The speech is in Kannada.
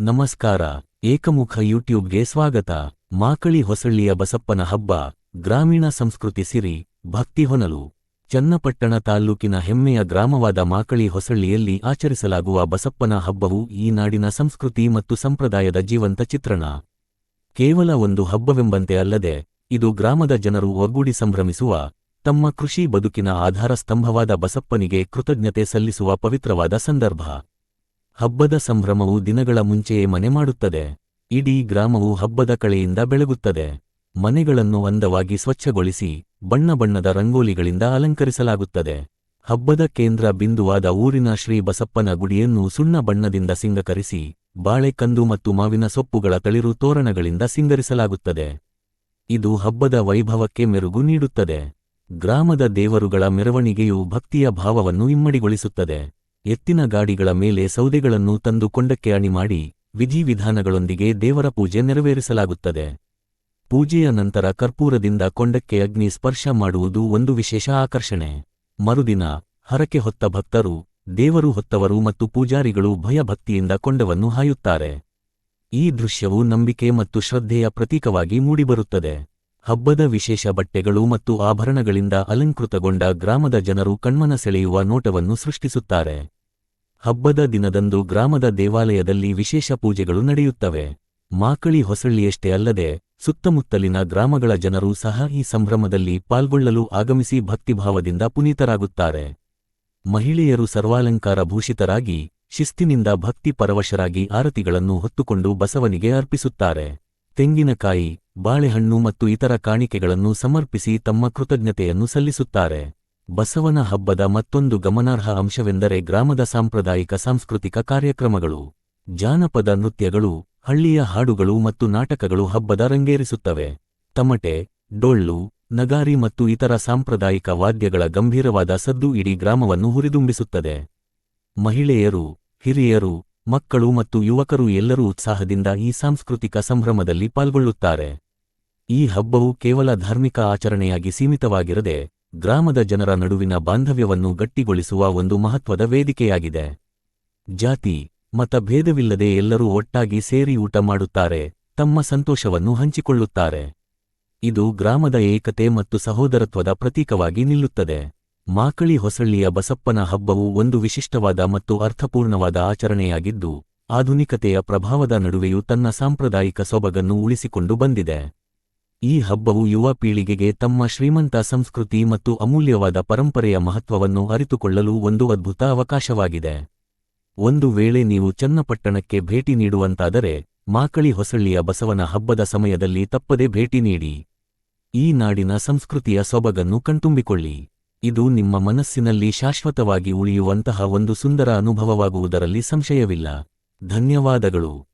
ನಮಸ್ಕಾರ, ಏಕಮುಖ ಯೂಟ್ಯೂಬ್ಗೆ ಸ್ವಾಗತ. ಮಾಕಳಿ ಹೊಸಳ್ಳಿಯ ಬಸಪ್ಪನ ಹಬ್ಬ, ಗ್ರಾಮೀಣ ಸಂಸ್ಕೃತಿ ಸಿರಿ, ಭಕ್ತಿ ಹೊನಲು. ಚನ್ನಪಟ್ಟಣ ತಾಲ್ಲೂಕಿನ ಹೆಮ್ಮೆಯ ಗ್ರಾಮವಾದ ಮಾಕಳಿ ಹೊಸಳ್ಳಿಯಲ್ಲಿ ಆಚರಿಸಲಾಗುವ ಬಸಪ್ಪನ ಹಬ್ಬವು ಈ ನಾಡಿನ ಸಂಸ್ಕೃತಿ ಮತ್ತು ಸಂಪ್ರದಾಯದ ಜೀವಂತ ಚಿತ್ರಣ. ಕೇವಲ ಒಂದು ಹಬ್ಬವೆಂಬಂತೆ ಅಲ್ಲದೆ, ಇದು ಗ್ರಾಮದ ಜನರು ಒಗ್ಗೂಡಿ ಸಂಭ್ರಮಿಸುವ, ತಮ್ಮ ಕೃಷಿ ಬದುಕಿನ ಆಧಾರ ಸ್ತಂಭವಾದ ಬಸಪ್ಪನಿಗೆ ಕೃತಜ್ಞತೆ ಸಲ್ಲಿಸುವ ಪವಿತ್ರವಾದ ಸಂದರ್ಭ. ಹಬ್ಬದ ಸಂಭ್ರಮವು ದಿನಗಳ ಮುಂಚೆಯೇ ಮನೆ ಮಾಡುತ್ತದೆ. ಇಡೀ ಗ್ರಾಮವು ಹಬ್ಬದ ಕಳೆಯಿಂದ ಬೆಳಗುತ್ತದೆ. ಮನೆಗಳನ್ನು ಅಂದವಾಗಿ ಸ್ವಚ್ಛಗೊಳಿಸಿ ಬಣ್ಣ ಬಣ್ಣದ ರಂಗೋಲಿಗಳಿಂದ ಅಲಂಕರಿಸಲಾಗುತ್ತದೆ. ಹಬ್ಬದ ಕೇಂದ್ರ ಬಿಂದುವಾದ ಊರಿನ ಶ್ರೀ ಬಸಪ್ಪನ ಗುಡಿಯನ್ನು ಸುಣ್ಣ ಬಣ್ಣದಿಂದ ಸಿಂಗಕರಿಸಿ ಬಾಳೆಕಂದು ಮತ್ತು ಮಾವಿನ ಸೊಪ್ಪುಗಳ ತಳಿರು ತೋರಣಗಳಿಂದ ಸಿಂಗರಿಸಲಾಗುತ್ತದೆ. ಇದು ಹಬ್ಬದ ವೈಭವಕ್ಕೆ ಮೆರುಗು ನೀಡುತ್ತದೆ. ಗ್ರಾಮದ ದೇವರುಗಳ ಮೆರವಣಿಗೆಯು ಭಕ್ತಿಯ ಭಾವವನ್ನು ಇಮ್ಮಡಿಗೊಳಿಸುತ್ತದೆ. ಎತ್ತಿನ ಗಾಡಿಗಳ ಮೇಲೆ ಸೌದೆಗಳನ್ನು ತಂದು ಕೊಂಡಕ್ಕೆ ಅಣಿಮಾಡಿ ವಿಧಿವಿಧಾನಗಳೊಂದಿಗೆ ದೇವರ ಪೂಜೆ ನೆರವೇರಿಸಲಾಗುತ್ತದೆ. ಪೂಜೆಯ ನಂತರ ಕರ್ಪೂರದಿಂದ ಕೊಂಡಕ್ಕೆ ಅಗ್ನಿ ಸ್ಪರ್ಶ ಮಾಡುವುದು ಒಂದು ವಿಶೇಷ ಆಕರ್ಷಣೆ. ಮರುದಿನ ಹರಕೆ ಹೊತ್ತ ಭಕ್ತರು, ದೇವರು ಹೊತ್ತವರು ಮತ್ತು ಪೂಜಾರಿಗಳು ಭಯಭಕ್ತಿಯಿಂದ ಕೊಂಡವನ್ನು ಹಾಯುತ್ತಾರೆ. ಈ ದೃಶ್ಯವು ನಂಬಿಕೆ ಮತ್ತು ಶ್ರದ್ಧೆಯ ಪ್ರತೀಕವಾಗಿ ಮೂಡಿಬರುತ್ತದೆ. ಹಬ್ಬದ ವಿಶೇಷ ಬಟ್ಟೆಗಳು ಮತ್ತು ಆಭರಣಗಳಿಂದ ಅಲಂಕೃತಗೊಂಡ ಗ್ರಾಮದ ಜನರು ಕಣ್ಮನ ಸೆಳೆಯುವ ನೋಟವನ್ನು ಸೃಷ್ಟಿಸುತ್ತಾರೆ. ಹಬ್ಬದ ದಿನದಂದು ಗ್ರಾಮದ ದೇವಾಲಯದಲ್ಲಿ ವಿಶೇಷ ಪೂಜೆಗಳು ನಡೆಯುತ್ತವೆ. ಮಾಕಳಿ ಹೊಸಳ್ಳಿಯಷ್ಟೇ ಅಲ್ಲದೆ, ಸುತ್ತಮುತ್ತಲಿನ ಗ್ರಾಮಗಳ ಜನರು ಸಹ ಈ ಸಂಭ್ರಮದಲ್ಲಿ ಪಾಲ್ಗೊಳ್ಳಲು ಆಗಮಿಸಿ ಭಕ್ತಿಭಾವದಿಂದ ಪುನೀತರಾಗುತ್ತಾರೆ. ಮಹಿಳೆಯರು ಸರ್ವಾಲಂಕಾರ ಭೂಷಿತರಾಗಿ, ಶಿಸ್ತಿನಿಂದ ಭಕ್ತಿ ಪರವಶರಾಗಿ ಆರತಿಗಳನ್ನು ಹೊತ್ತುಕೊಂಡು ಬಸವನಿಗೆ ಅರ್ಪಿಸುತ್ತಾರೆ. ತೆಂಗಿನಕಾಯಿ ಬಾಳೆಹಣ್ಣು ಮತ್ತು ಇತರ ಕಾಣಿಕೆಗಳನ್ನು ಸಮರ್ಪಿಸಿ ತಮ್ಮ ಕೃತಜ್ಞತೆಯನ್ನು ಸಲ್ಲಿಸುತ್ತಾರೆ. ಬಸವನ ಹಬ್ಬದ ಮತ್ತೊಂದು ಗಮನಾರ್ಹ ಅಂಶವೆಂದರೆ ಗ್ರಾಮದ ಸಾಂಪ್ರದಾಯಿಕ ಸಾಂಸ್ಕೃತಿಕ ಕಾರ್ಯಕ್ರಮಗಳು. ಜಾನಪದ ನೃತ್ಯಗಳು, ಹಳ್ಳಿಯ ಹಾಡುಗಳು ಮತ್ತು ನಾಟಕಗಳು ಹಬ್ಬದ ರಂಗೇರಿಸುತ್ತವೆ. ತಮಟೆ, ಡೊಳ್ಳು, ನಗಾರಿ ಮತ್ತು ಇತರ ಸಾಂಪ್ರದಾಯಿಕ ವಾದ್ಯಗಳ ಗಂಭೀರವಾದ ಸದ್ದು ಇಡೀ ಗ್ರಾಮವನ್ನು ಹುರಿದುಂಬಿಸುತ್ತದೆ. ಮಹಿಳೆಯರು, ಹಿರಿಯರು, ಮಕ್ಕಳು ಮತ್ತು ಯುವಕರು ಎಲ್ಲರೂ ಉತ್ಸಾಹದಿಂದ ಈ ಸಾಂಸ್ಕೃತಿಕ ಸಂಭ್ರಮದಲ್ಲಿ ಪಾಲ್ಗೊಳ್ಳುತ್ತಾರೆ. ಈ ಹಬ್ಬವು ಕೇವಲ ಧಾರ್ಮಿಕ ಆಚರಣೆಯಾಗಿ ಸೀಮಿತವಾಗಿರದೆ ಗ್ರಾಮದ ಜನರ ನಡುವಿನ ಬಾಂಧವ್ಯವನ್ನು ಗಟ್ಟಿಗೊಳಿಸುವ ಒಂದು ಮಹತ್ವದ ವೇದಿಕೆಯಾಗಿದೆ. ಜಾತಿ ಮತಭೇದವಿಲ್ಲದೆ ಎಲ್ಲರೂ ಒಟ್ಟಾಗಿ ಸೇರಿ ಊಟ ಮಾಡುತ್ತಾರೆ, ತಮ್ಮ ಸಂತೋಷವನ್ನು ಹಂಚಿಕೊಳ್ಳುತ್ತಾರೆ. ಇದು ಗ್ರಾಮದ ಏಕತೆ ಮತ್ತು ಸಹೋದರತ್ವದ ಪ್ರತೀಕವಾಗಿ ನಿಲ್ಲುತ್ತದೆ. ಮಾಕಳಿ ಹೊಸಳ್ಳಿಯ ಬಸಪ್ಪನ ಹಬ್ಬವು ಒಂದು ವಿಶಿಷ್ಟವಾದ ಮತ್ತು ಅರ್ಥಪೂರ್ಣವಾದ ಆಚರಣೆಯಾಗಿದ್ದು, ಆಧುನಿಕತೆಯ ಪ್ರಭಾವದ ನಡುವೆಯೂ ತನ್ನ ಸಾಂಪ್ರದಾಯಿಕ ಸೊಬಗನ್ನು ಉಳಿಸಿಕೊಂಡು ಬಂದಿದೆ. ಈ ಹಬ್ಬವು ಯುವ ಪೀಳಿಗೆಗೆ ತಮ್ಮ ಶ್ರೀಮಂತ ಸಂಸ್ಕೃತಿ ಮತ್ತು ಅಮೂಲ್ಯವಾದ ಪರಂಪರೆಯ ಮಹತ್ವವನ್ನು ಅರಿತುಕೊಳ್ಳಲು ಒಂದು ಅದ್ಭುತ ಅವಕಾಶವಾಗಿದೆ. ಒಂದು ವೇಳೆ ನೀವು ಚನ್ನಪಟ್ಟಣಕ್ಕೆ ಭೇಟಿ ನೀಡುವಂತಾದರೆ, ಮಾಕಳಿ ಹೊಸಳ್ಳಿಯ ಬಸವನ ಹಬ್ಬದ ಸಮಯದಲ್ಲಿ ತಪ್ಪದೆ ಭೇಟಿ ನೀಡಿ. ಈ ನಾಡಿನ ಸಂಸ್ಕೃತಿಯ ಸೊಬಗನ್ನು ಕಣ್ತುಂಬಿಕೊಳ್ಳಿ. ಇದು ನಿಮ್ಮ ಮನಸ್ಸಿನಲ್ಲಿ ಶಾಶ್ವತವಾಗಿ ಉಳಿಯುವಂತಹ ಒಂದು ಸುಂದರ ಅನುಭವವಾಗುವುದರಲ್ಲಿ ಸಂಶಯವಿಲ್ಲ. ಧನ್ಯವಾದಗಳು.